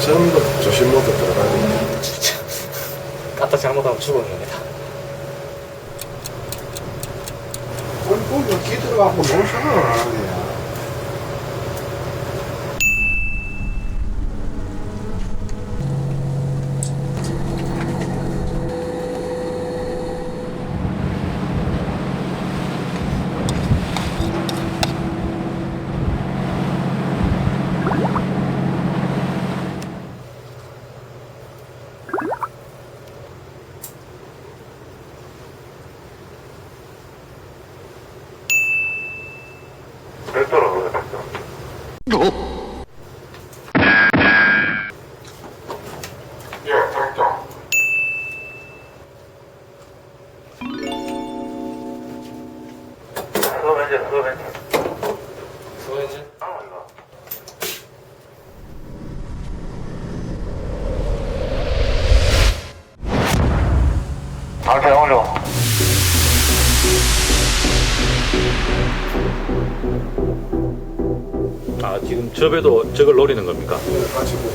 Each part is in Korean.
우리 뒷차도 조심 모드 들어가야 돼. 진짜 까딱 잘못하면 죽어는 겁니다. 꼴꼴이 기들 어가고 너무 생각을 안 하네. 수고했지? 방패 올려. 아 지금 저 배도 저걸 노리는 겁니까? 보고.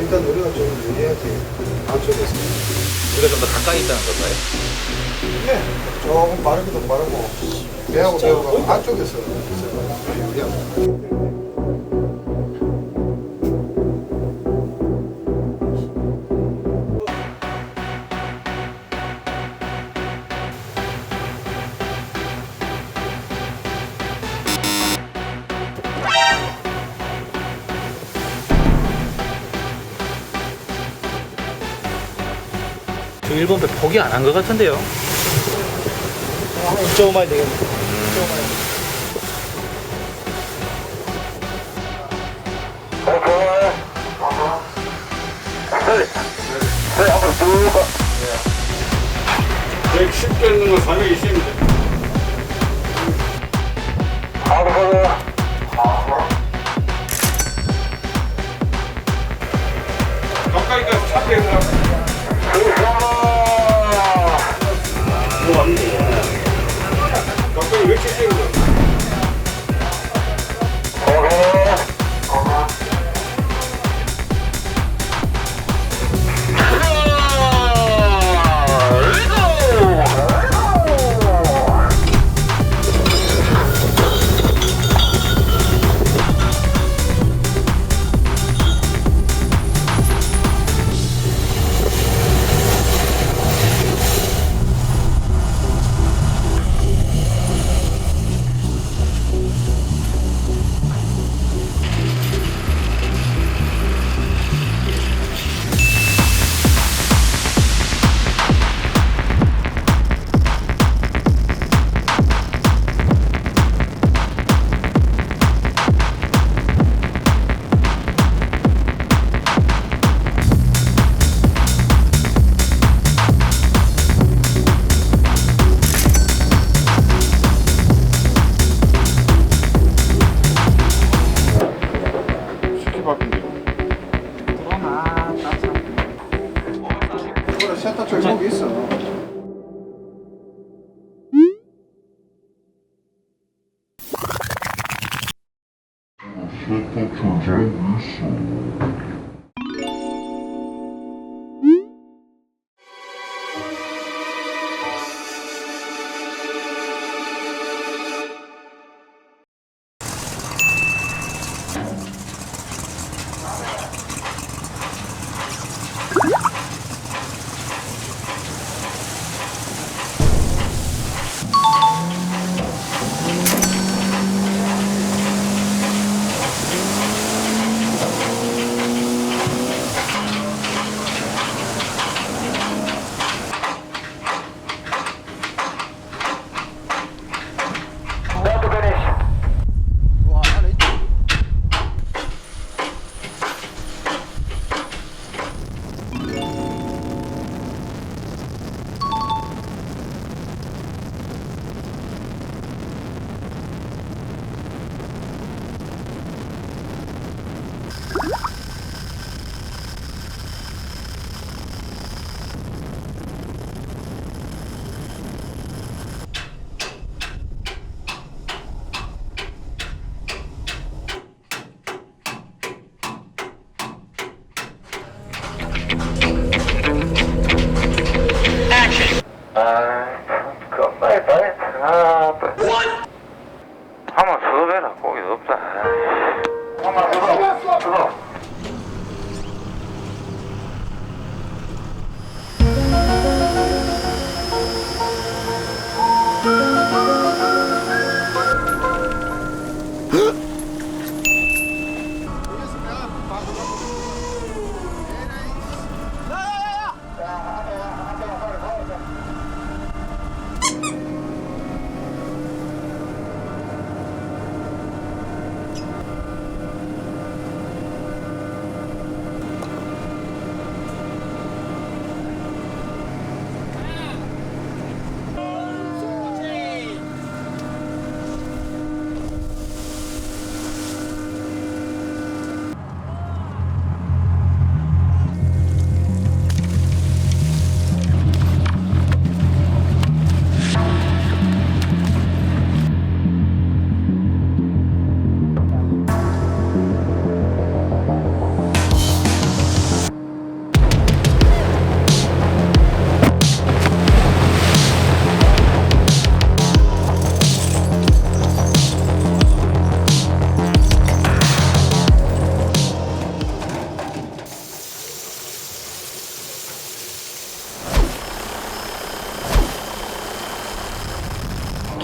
일단 우리가 좀 유리하지. 안쪽에서. 우리가 좀 더 가까이 있다는 건가요? 네. 조금 빠르기도 빠르고. 배하고 배하고 안쪽에서. 있어요. 유리하고. 일본 배 포기 안 한 것 같은데요? 좀 많이 되겠네. 오케이. 빨리. 빨리 앞으로 쭉 가. 110 겠는 건 420인데. 앞으로. 해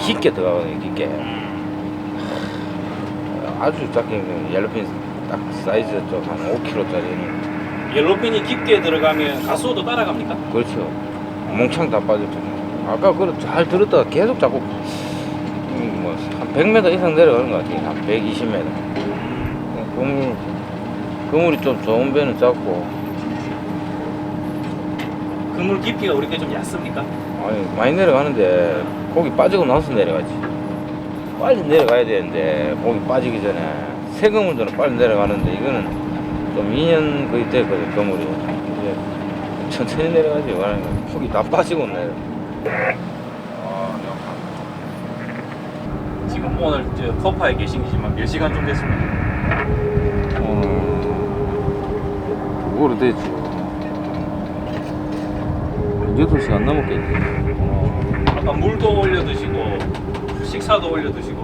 깊게 들어가거든요 깊게. 아주 작게 옐로핀 딱 사이즈 좀한 5kg짜리는 옐로핀이 깊게 들어가면 가수도 따라갑니까? 그렇죠. 몽창 다 빠졌죠. 아까 그잘 들었다가 계속 자꾸 음, 뭐한 100m 이상 내려가는 것 같아요. 한 120m 그물 그물이 좀 좋은 배는 작고. 그물 깊이가 우리가 좀 얕습니까? 아니 많이 내려가는데 고기 빠지고 나서 내려가지. 빨리 내려가야 되는데 고기 빠지기 전에. 새 그물들은 빨리 내려가는데 이거는 좀 2년 거의 됐거든 그물이. 이제 천천히 내려가지 이거는 고기 다 빠지고 내려. 아, 지금 오늘 저 커파에 계시지만 몇 시간 좀 됐습니까? 오늘 오래 됐지. 8시간 넘었겠지 아까 물도 올려 드시고 식사도 올려 드시고.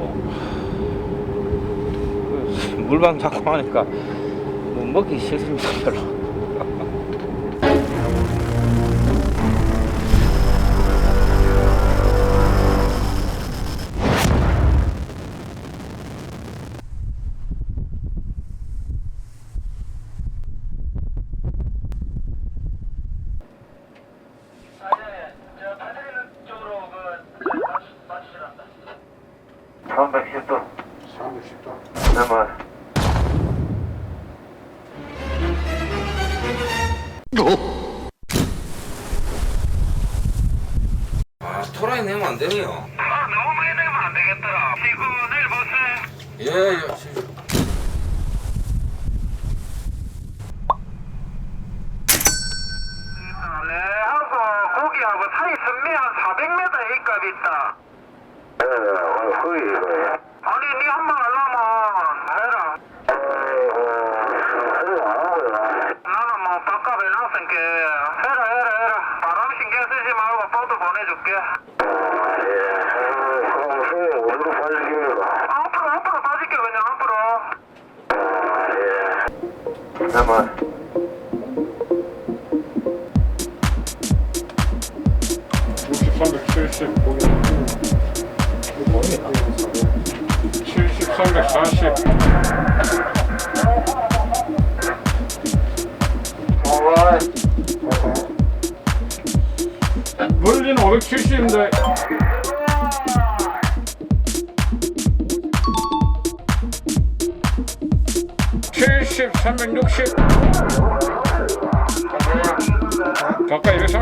물방 자꾸 하니까 뭐 먹기 싫습니다 별로 삼백십 도. 310도. 내말 아 토라이 내면 안 되네요. 아 너무 많이 내면 안 되겠더라. 피고 내일 보세 예예 내하고 고기하고 사이 선미 한 400m A값 있다. 예 오늘 후일 거예요. 아니 니 한방 하려면 해라. 아이고 소리가 안 하고요. 나는 뭐 바깥에 나왔으니까 해라 해라 해라. 바람 신경 쓰지 말고 보도 보내줄게. 그럼 소리 어디로 빠지십니까? 앞으로 앞으로 빠질게 그냥 앞으로. 예. 95 karşı. Buldin oğlum şu şimdi. Küçük, sen ben yok Kaka yürüsem.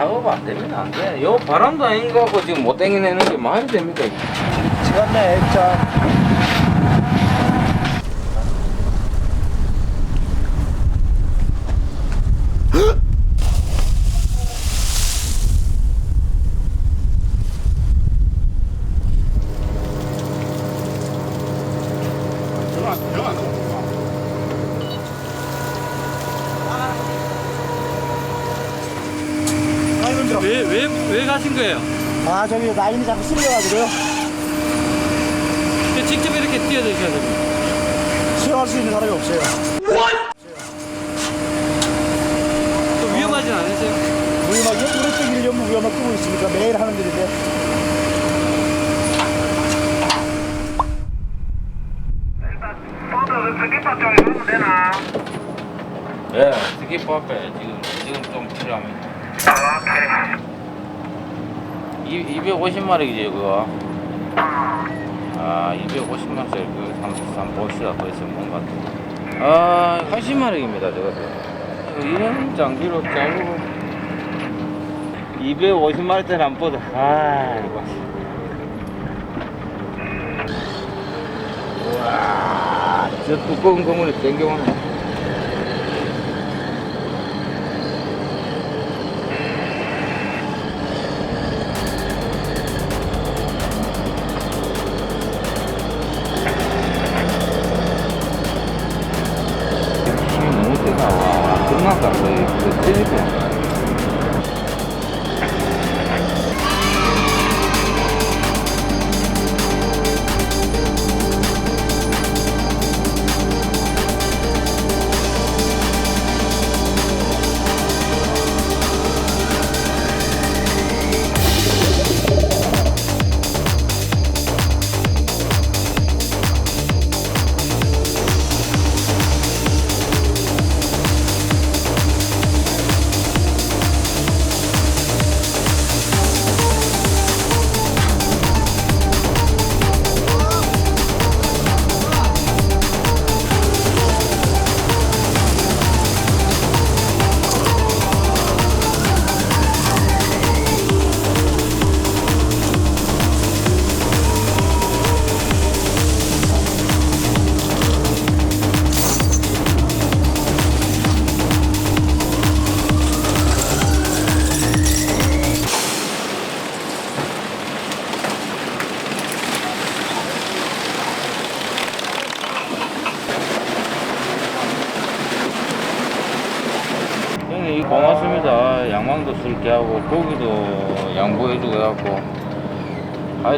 작업 안 되면 안 돼. 요 바람도 아닌 거 갖고 지금 못 땡겨내는 게 말이 됩니까? 이게? 미치겠네 진짜 전화 전화 나오고. 아이 힘들어 왜, 왜, 왜 가신 거예요? 아 저기 라인이 자꾸 쓸려가지고요 직접 이렇게 뛰어드셔야 됩니다. 수영할 수 있는 사람이 없어요 또 위험하진 않으세요? 위험하게 오래 뛰기를 전부 위험하게 뛰고 있으니까 매일 하는 일인데 되나? 예, 앞에 지금 지금 좀 필요합니다. 오케 이. 이 250마리지 그거. 아 250마리짜리 그 한번 한번 봅시다. 또 있으면 뭔가. 아 80마리입니다 저것도. 이런 장비로 짜고 250마리짜리 안 보다. 아 이거. 우와 저 두꺼운 거물이 땡겨오네. 와, 끝났다. 거의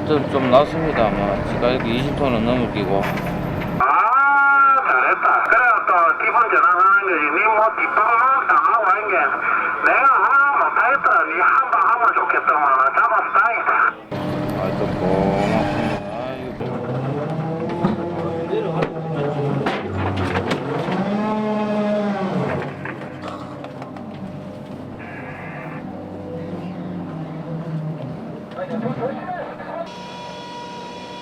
하여튼 좀 낫습니다. 뭐 지가 이렇게 20톤은 넘을 끼고 아, 잘했다. 그래, 또, 기본 전환하는 거지. 니 뭐, 뒷방만 당하고 하는 게, 내가 하나 못하겠다. 니한방 하면. 잡아서 다행이다.